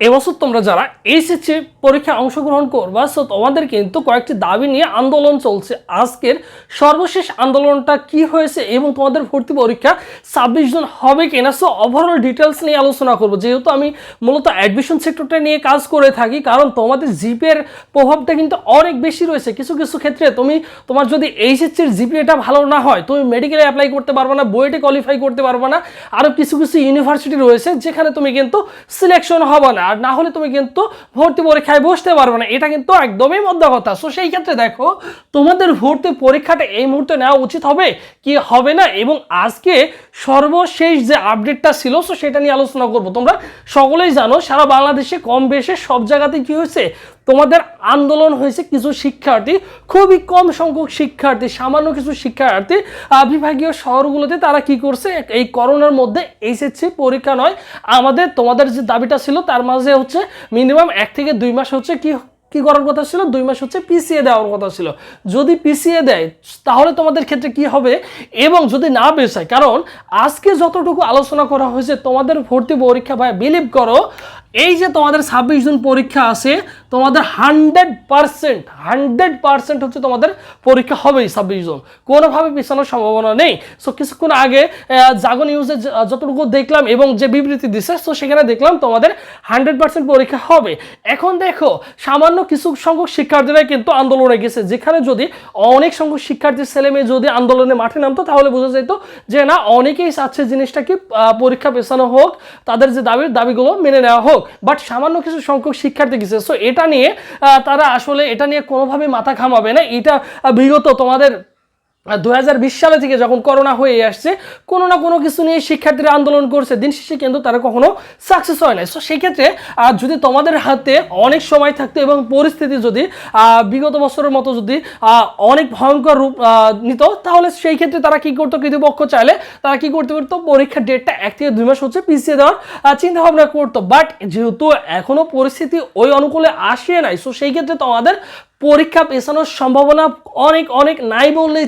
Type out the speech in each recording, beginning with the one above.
এবছর তোমরা যারা এইচএসসি পরীক্ষায় অংশগ্রহণ করবা সো তোমাদের কিন্তু কয়েকটি দাবি নিয়ে আন্দোলন চলছে। আজকের সর্বশেষ আন্দোলনটা কি হয়েছে এবং তোমাদের ভর্তি পরীক্ষা ছাব্বিশ জন হবে কিনা সো ওভারঅল ডিটেলস নিয়ে আলোচনা করব। যেহেতু আমি মূলত অ্যাডমিশন সেক্টরটা নিয়ে কাজ করে থাকি, কারণ তোমাদের জিপিএর প্রভাবটা কিন্তু অনেক বেশি রয়েছে। কিছু কিছু ক্ষেত্রে তুমি, তোমার যদি এইচএসসির জিপিএটা ভালো না হয়, তুমি মেডিকেলে অ্যাপ্লাই করতে পারবে না বুয়েটে কোয়ালিফাই করতে পারবে না আরও কিছু কিছু ইউনিভার্সিটি রয়েছে, যেখানে তুমি কিন্তু সিলেকশন হবে না। আর না হলে তুমি কিন্তু ভর্তি পরীক্ষায় বসতে পারবে না। এটা কিন্তু একদমই মধ্যা কথা। সো সেই ক্ষেত্রে দেখো, তোমাদের ভর্তি পরীক্ষাটা এই মুহূর্তে নেওয়া উচিত হবে কি হবে না? এবং আজকে সর্বশেষ যে আপডেটটা ছিল সো সেটা নিয়ে আলোচনা করব। তোমরা সকলেই জানো, সারা বাংলাদেশে কম বেশি সব জায়গাতে কি হয়েছে? তোমাদের আন্দোলন হয়েছে কিছু শিক্ষার্থী, খুবই কম সংখ্যক শিক্ষার্থী, সামান্য কিছু শিক্ষার্থী বিভাগীয় শহরগুলোতে তারা কি করছে? এই করোনার মধ্যে এইচএসসি পরীক্ষা নয়। আমাদের, তোমাদের যে দাবিটা ছিল, তার মাঝে হচ্ছে মিনিমাম এক থেকে দুই মাস হচ্ছে কি কি করার কথা ছিল? দুই মাস হচ্ছে পিসিএ দেওয়ার কথা ছিল। যদি পিসিএ দেয়, তাহলে তোমাদের ক্ষেত্রে কি হবে? এবং যদি না বেসায় কারণ আজকে যতটুকু আলোচনা করা হয়েছে, তোমাদের ভর্তি পরীক্ষা ভাই বিলিভ করো এই যে তোমাদের ছাব্বিশ জন পরীক্ষা আছে, তোমাদের হান্ড্রেড পার্সেন্ট হান্ড্রেড পার্সেন্ট হচ্ছে তোমাদের পরীক্ষা হবেই ছাব্বিশ জন। কোনোভাবে পিছানোর সম্ভাবনা নেই। সো কিছুক্ষণ আগে জাগো নিউজে যতটুকু দেখলাম এবং যে বিবৃতি দিছে সো সেখানে দেখলাম তোমাদের হান্ড্রেড পার্সেন্ট পরীক্ষা হবে। এখন দেখো, সামান্য কিছু সংখ্যক শিক্ষার্থীরা কিন্তু আন্দোলনে গেছে। যেখানে যদি অনেক সংখ্যক শিক্ষার্থীর ছেলে মেয়ে যদি আন্দোলনে মাঠে নামতো, তাহলে বোঝা যেত যে না, অনেকেই চাচ্ছে জিনিসটা কি পরীক্ষা পেছানো হোক, তাদের যে দাবির দাবিগুলো মেনে নেওয়া হোক। বাট সামান্য কিছু সংখ্যক শিক্ষার্থী গেছে। সো এটা নিয়ে তারা আসলে এটা নিয়ে কোনোভাবে মাথা ঘামাবে না। এটা বিগত তোমাদের দু হাজার বিশ সালে থেকে যখন করোনা হয়ে আসছে, কোনো না কোনো কিছু নিয়ে শিক্ষার্থীরা আন্দোলন করছে। দিন শেষে কিন্তু তারা কখনো সাকসেস হয় নাই। সো সেই ক্ষেত্রে যদি তোমাদের হাতে অনেক সময় থাকতো এবং পরিস্থিতি যদি বিগত বছরের মতো যদি অনেক ভয়ঙ্কর রূপ নিত, তাহলে সেই ক্ষেত্রে তারা কি করতো? কৃতপক্ষ চাইলে তারা কি করতে পারতো? পরীক্ষার ডেটটা এক থেকে দুই মাস হচ্ছে পিছিয়ে দেওয়ার চিন্তা ভাবনা করতো। বাট যেহেতু এখনও পরিস্থিতি ওই অনুকূলে আসে নাই সো সেই ক্ষেত্রে তোমাদের পরীক্ষা পেছানোর সম্ভাবনা অনেক অনেক নাই বললেই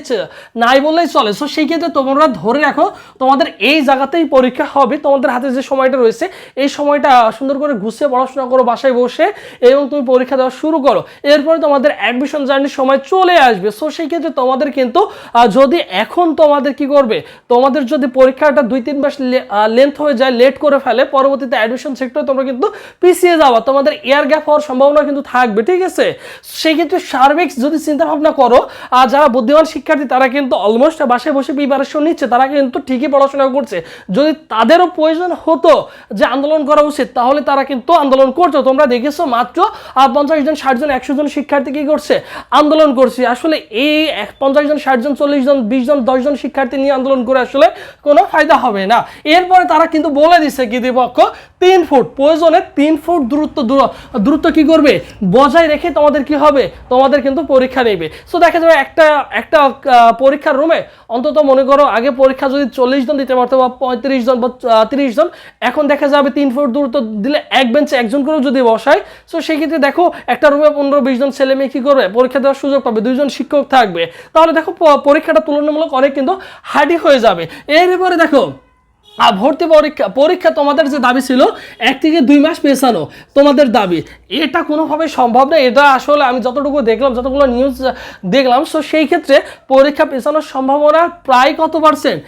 নাই বললেই চলে। সো সেই ক্ষেত্রে তোমরা ধরে রাখো, তোমাদের এই জায়গাতেই পরীক্ষা হবে। তোমাদের হাতে যে সময়টা রয়েছে, এই সময়টা সুন্দর করে গুছিয়ে পড়াশোনা করো বাসায় বসে এবং তুমি পরীক্ষা দেওয়া শুরু করো। এরপরে তোমাদের অ্যাডমিশন জার্নির সময় চলে আসবে। সো সেই ক্ষেত্রে তোমাদের কিন্তু যদি এখন তোমাদের কি করবে, তোমাদের যদি পরীক্ষাটা দুই, তিন মাস লেন্থ হয়ে যায় লেট করে ফেলে, পরবর্তীতে অ্যাডমিশন সেক্টরে তোমরা কিন্তু পিছিয়ে যাওয়া তোমাদের এয়ার গ্যাপ হওয়ার সম্ভাবনা কিন্তু থাকবে, ঠিক আছে? সেই ক্ষেত্রে সার্বিক যদি চিন্তা ভাবনা করো আর যারা বুদ্ধিমান শিক্ষার্থী, তারা কিন্তু অলমোস্ট বাসায় বসে প্রিপারেশন নিচ্ছে, তারা কিন্তু ঠিকই পড়াশোনা করছে। যদি তাদেরও প্রয়োজন হতো যে আন্দোলন করা উচিত, তাহলে তারা কিন্তু আন্দোলন করতো। তোমরা দেখেছ মাত্র পঞ্চাশ জন, ষাট জন, একশো জন শিক্ষার্থী কি করছে? আন্দোলন করছে। আসলে এই পঞ্চাশ জন, ষাট জন, চল্লিশ জন, বিশ জন, দশ জন শিক্ষার্থী নিয়ে আন্দোলন করে আসলে কোনো ফায়দা হবে না। এরপরে তারা কিন্তু বলে দিচ্ছে কৃতিপক্ষ তিন ফুট, প্রয়োজনে তিন ফুট দূরত্ব, দূর- দূরত্ব কি করবে? বজায় রেখে তোমাদের কি হবে? তোমাদের কিন্তু পরীক্ষা নেবে। সো দেখা যাবে একটা একটা পরীক্ষার রুমে অন্তত মনে করো আগে পরীক্ষা যদি চল্লিশ জন দিতে পারতো বা পঁয়ত্রিশ জন বা তিরিশ জন, এখন দেখা যাবে তিন ফুট দূরত্ব দিলে এক বেঞ্চে একজন করেও যদি বসায় সো সেক্ষেত্রে দেখো একটা রুমে পনেরো বিশ জন ছেলে মেয়ে কী করবে? পরীক্ষা দেওয়ার সুযোগ পাবে, দুইজন শিক্ষক থাকবে। তাহলে দেখো পরীক্ষাটা তুলনামূলক অনেক কিন্তু হার্ডি হয়ে যাবে। এরপরে দেখো ভর্তি পরীক্ষা পরীক্ষা তোমাদের যে দাবি ছিল, এক থেকে দুই মাস পেছানো তোমাদের দাবি। এটা কোনোভাবে সম্ভব না, এটা আসলে আমি যতটুকু দেখলাম, যতগুলো নিউজ দেখলাম সো সেই ক্ষেত্রে পরীক্ষা পেছানোর সম্ভাবনা প্রায় কত পার্সেন্ট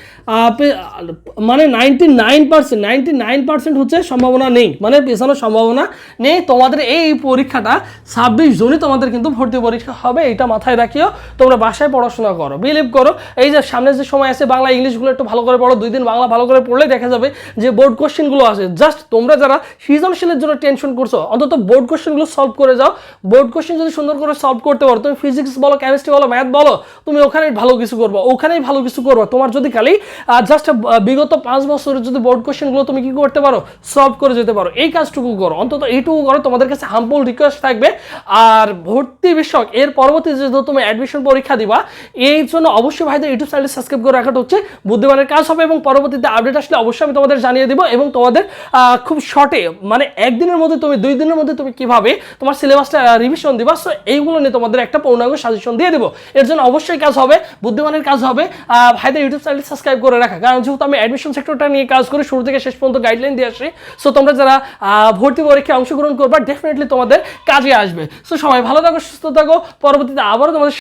মানে ninety nine percent ninety nine percent হচ্ছে সম্ভাবনা নেই মানে পেছানোর সম্ভাবনা নেই। তোমাদের এই পরীক্ষাটা ছাব্বিশ জনই তোমাদের কিন্তু ভর্তি পরীক্ষা হবে, এটা মাথায় রাখিও। তোমরা বাসায় পড়াশোনা করো বিলিভ করো। এই যে সামনে যে সময় আছে, বাংলা, ইংলিশগুলো একটু ভালো করে পড়ো, দুই দিন বাংলা ভালো করে পড়লেই দেখা যাবে যে বোর্ড কোশ্চেনগুলো আছে। জাস্ট তোমরা যারা সৃজনশীলের জন্য টেনশন করছ, অন্তত বোর্ড কোশ্চেনগুলো সলভ করে যাও। বোর্ড কোশ্চেন যদি সুন্দর করে সলভ করতে পারো, তুমি ফিজিক্স বলো কেমিস্ট্রি বলো ম্যাথ বলো, তুমি ওখানেই ভালো কিছু করব, ওখানেই ভালো কিছু করব। তোমার যদি খালি জাস্ট বিগত পাঁচ বছরের যদি বোর্ড কোশ্চেনগুলো তুমি কি করতে পারো সলভ করে যেতে পারো। এই কাজটুকু করো, অন্তত এইটুকু করো, তোমাদের কাছে হাম্পল রিকোয়েস্ট থাকবে। আর ভর্তি বিষয়ক, এর পরবর্তী যেহেতু তুমি অ্যাডমিশন পরীক্ষা দিবা, এই জন্য অবশ্যই ভাইদের ইউটিউব চ্যানেল সাবস্ক্রাইব করে রাখাটা হচ্ছে বুদ্ধিমানের কাজ হবে এবং পরবর্তীতে আপডেট আসলে আসলে অবশ্যই আমি তোমাদের জানিয়ে দিব এবং তোমাদের খুব শর্টে মানে একদিনের মধ্যে তুমি, দুই দিনের মধ্যে তুমি কীভাবে তোমার সিলেবাসটা রিভিশন দিবা সো এইগুলো নিয়ে তোমাদের একটা পূর্ণাঙ্গ সাজেশন দিয়ে দিব। এর জন্য অবশ্যই কাজ হবে, বুদ্ধিমানের কাজ হবে ভাইদের ইউটিউব চ্যানেল সাবস্ক্রাইব করে রাখা। কারণ যেহেতু আমি অ্যাডমিশন সেক্টরটা নিয়ে কাজ করি, শুরু থেকে শেষ পর্যন্ত গাইডলাইন দিয়ে আসি সো তোমরা যারা ভর্তি পরীক্ষায় অংশগ্রহণ করবা ডেফিনেটলি তোমাদের কাজে আসবে। সো সবাই ভালো থাকো, সুস্থ থাকো, পরবর্তীতে আবারও তোমাদের